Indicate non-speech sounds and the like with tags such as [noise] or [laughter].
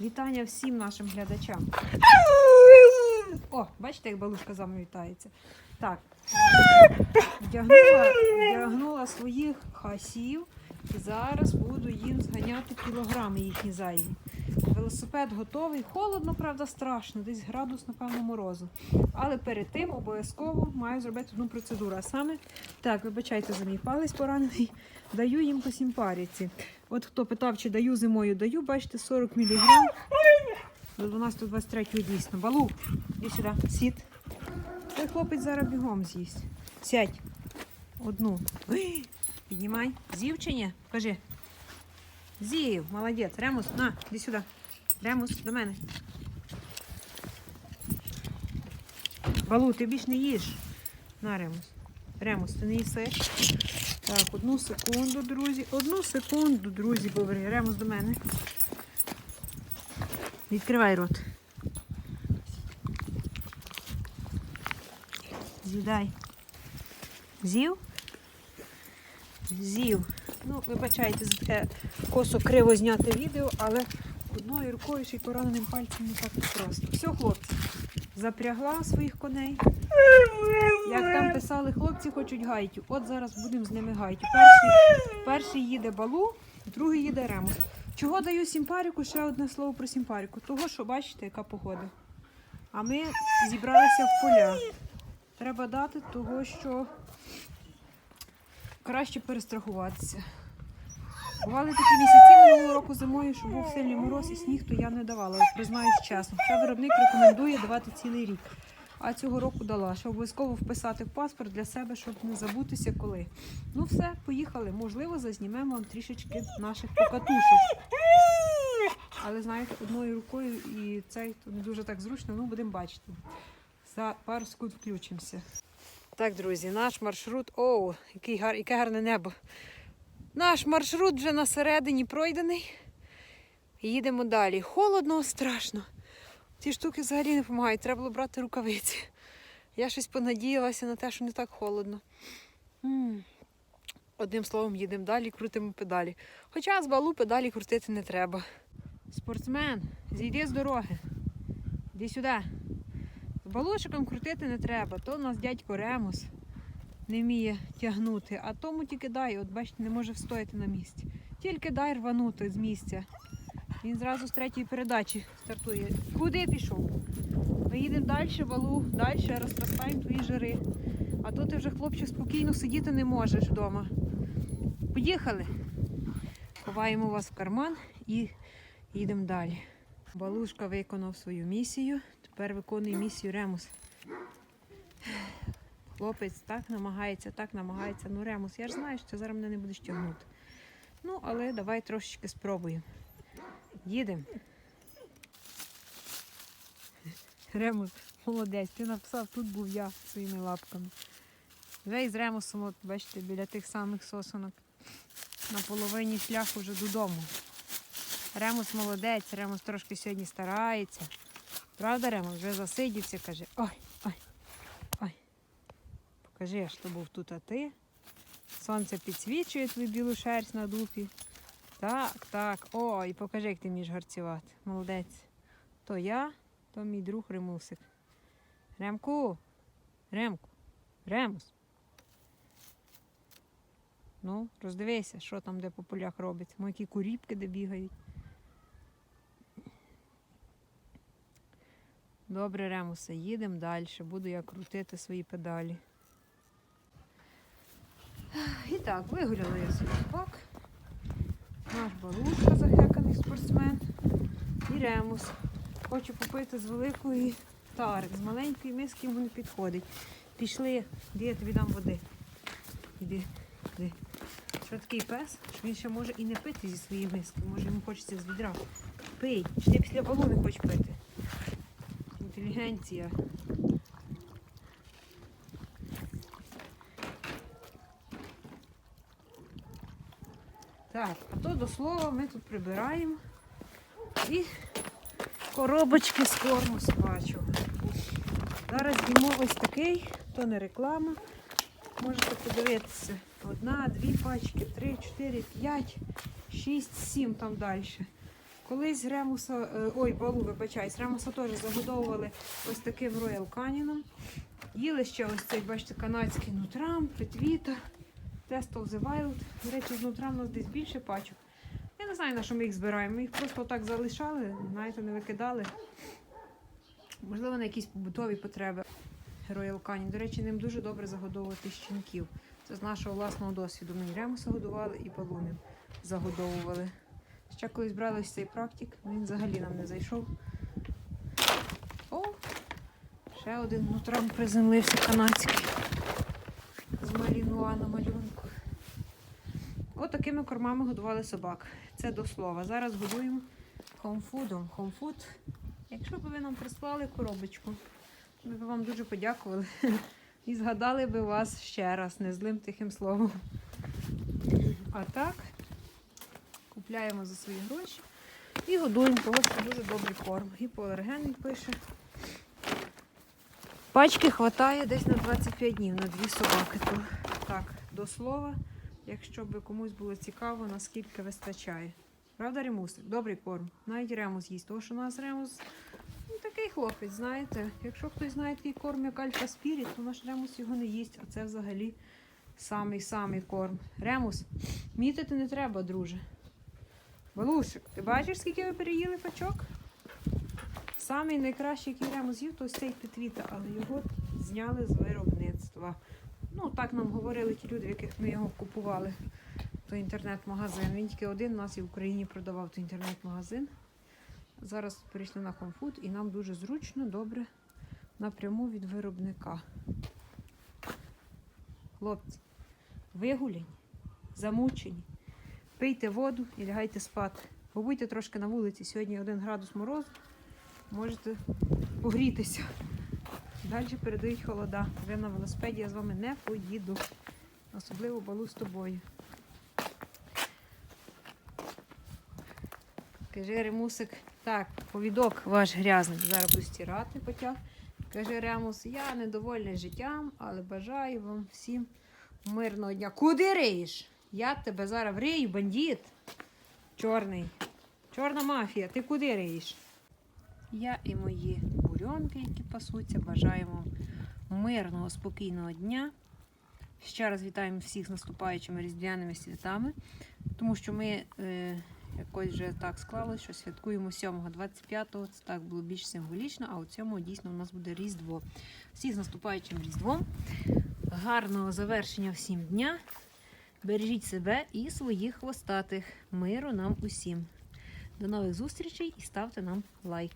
Вітання всім нашим глядачам. О, бачите, як балушка з вами вітається. Так. Вдягнула, вдягнула своїх хасів і зараз буду їм зганяти кілограми їхні зайві. Велосипед готовий. Холодно, правда, страшно, десь градус, напевно, морозу. Але перед тим обов'язково маю зробити одну процедуру. А саме, так, вибачайте за мій палець поранений, даю їм по сімпаріці. От хто питав, чи даю зимою, даю, бачите, 40 мг. До 12-23 дійсно. Балу, іди сюди, сід. Той хлопець зараз бігом з'їсть. Сядь. Одну. Піднімай. З'їв чи ні? Кажи. З'їв, молодець. Ремус, на, іди сюди. Ремус, до мене. Балу, ти більш не їш. На, Ремус. Ремус, ти не їси. Так, одну секунду, друзі. Одну секунду, друзі. Ремус до мене. Відкривай рот. З'їдай. З'їв? З'їв. Ну, вибачайте, за таке косо криво зняте відео, але одною рукою ще й пораненим пальцем не так просто. Все, хлопці, запрягла своїх коней. Як там писали, хлопці хочуть гайтю. От зараз будемо з ними гайтю. Перший, перший їде балу, другий їде ремус. Чого даю сімпаріку? Ще одне слово про сімпаріку. Того, що бачите, яка погода. А ми зібралися в поля. Треба дати того, що краще перестрахуватися. Бували такі місяці минулого року зимою, що був сильний мороз і сніг, то я не давала. Признаюсь чесно. Хоча виробник рекомендує давати цілий рік. А цього року дала. Ще обов'язково вписати в паспорт для себе, щоб не забутися коли. Ну все, поїхали. Можливо, зазнімемо вам трішечки наших покатушок. Але знаєте, одною рукою і цей то не дуже так зручно, ну будемо бачити. За пару секунд включимося. Так, друзі, наш маршрут. Оу, який гар... яке гарне небо. Наш маршрут вже на середині пройдений. Їдемо далі. Холодно, страшно. Ці штуки взагалі не допомагають. Треба було брати рукавиці. Я щось понадіялася на те, що не так холодно. М. Одним словом, їдемо далі, крутимо педалі. Хоча з балу педалі крутити не треба. Спортсмен, зійди з дороги. Іди сюди. З балушиком крутити не треба. То у нас дядько Ремус не вміє тягнути, а тому тільки дай, от бачите, не може встояти на місці. Тільки дай рванути з місця. Він зразу з третьої передачі стартує. Куди пішов? Ми їдемо далі, балу, далі розростаємо твої жири. А то ти вже, хлопче, спокійно сидіти не можеш вдома. Поїхали. Ховаємо вас в карман і їдемо далі. Балушка виконав свою місію. Тепер виконує місію Ремус. Хлопець так намагається, так намагається. Ну, Ремус, я ж знаю, що зараз мене не будеш тягнути. Ну, але давай трошечки спробуємо. Їдемо. Ремус, молодець, ти написав, тут був я своїми лапками. Ви з Ремусом, от, бачите, біля тих самих сосонок. На половині шляху вже додому. Ремус молодець, Ремус трошки сьогодні старається. Правда, Ремус? Вже засидівся, каже. Ой, ой. Покажи, що був тут, а ти. Сонце підсвічує твою білу шерсть на дупі. Так, так. Ой, покажи, як ти вмієш гарцювати. Молодець. То я, то мій друг Ремусик. Ремку. Ремку. Ремус. Ну, роздивися, що там де по полях робиться. Мо які куріпки де бігають. Добре, Ремусе, їдемо далі. Буду я крутити свої педалі. І так, вигуляла я свій собак. Наш балушка захеканий спортсмен. І Ремус. Хочу попити з великої тари. З маленької миски йому не підходить. Пішли, де я тобі дам води. Іди, іди. Що такий пес, що він ще може і не пити зі своєї миски. Може йому хочеться з відра. Пий. Чи ти після балу не хочеш пити? Інтелігенція. Так, а то до слова ми тут прибираємо і коробочки з корму бачу. Зараз з'їмо ось такий, то не реклама. Можете подивитися. Одна, дві пачки, три, чотири, п'ять, шість, сім там далі. Колись ремуса, е, ой, балу, вибачаюсь, ремуса теж загодовували ось таким роял каніном. Їли ще ось цей, бачите, канадський нутрам, петвіта, Test of the Wild. До речі, з нутрам у нас десь більше пачок. Я не знаю, на що ми їх збираємо. Ми їх просто так залишали, знаєте, не викидали. Можливо, на якісь побутові потреби. Royal Canin. До речі, ним дуже добре загодовувати щенків. Це з нашого власного досвіду. Ми ремуса годували і балунів загодовували. Ще колись брали ось цей практик, він взагалі нам не зайшов. О! Ще один нутрам приземлився канадський. З на малюнку. От такими кормами годували собак. Це до слова. Зараз годуємо хомфудом. Хомфуд. Якщо б ви нам прислали коробочку, ми б вам дуже подякували. [laughs] І згадали би вас ще раз, не злим тихим словом. А так, купляємо за свої гроші і годуємо, що дуже добрий корм. Гіпоалергенний пише. Пачки хватає десь на 25 днів на дві собаки. Так, до слова, якщо би комусь було цікаво, наскільки вистачає. Правда, ремусик? Добрий корм. Навіть ремус їсть. Тому що у нас ремус ну, такий хлопець, знаєте. Якщо хтось знає такий корм, як Альфа Спіріт, то наш ремус його не їсть, а це взагалі самий-самий корм. Ремус, мітити не треба, друже. Балушик, ти бачиш, скільки ви переїли пачок? Самий найкращий, який ремус з'їв, то ось цей петвіта, але його зняли з виробництва. Ну, так нам говорили ті люди, в яких ми його купували. Той інтернет-магазин. Він тільки один у нас і в Україні продавав той інтернет-магазин. Зараз перейшли на комфут і нам дуже зручно, добре, напряму від виробника. Хлопці, вигулянь, замучені. Пийте воду і лягайте спати. Побудьте трошки на вулиці. Сьогодні 1 градус морозу. Можете погрітися. Далі передають холода. Ви на велосипеді, я з вами не поїду. Особливо балу з тобою. Каже Ремусик, так, повідок ваш грязний. Зараз буду стирати потяг. Каже Ремус, я недовольний життям, але бажаю вам всім мирного дня. Куди риєш? Я тебе зараз врию, бандит. Чорний. Чорна мафія, ти куди риєш? Я і мої бурьонки, які пасуться, бажаємо мирного, спокійного дня. Ще раз вітаємо всіх з наступаючими різдвяними святами, тому що ми е, якось вже так склалося, що святкуємо 7-го, 25-го. Це так було більш символічно, а от 7-го дійсно у нас буде Різдво. Всіх з наступаючим Різдвом. Гарного завершення всім дня. Бережіть себе і своїх хвостатих. Миру нам усім. До нових зустрічей і ставте нам лайк.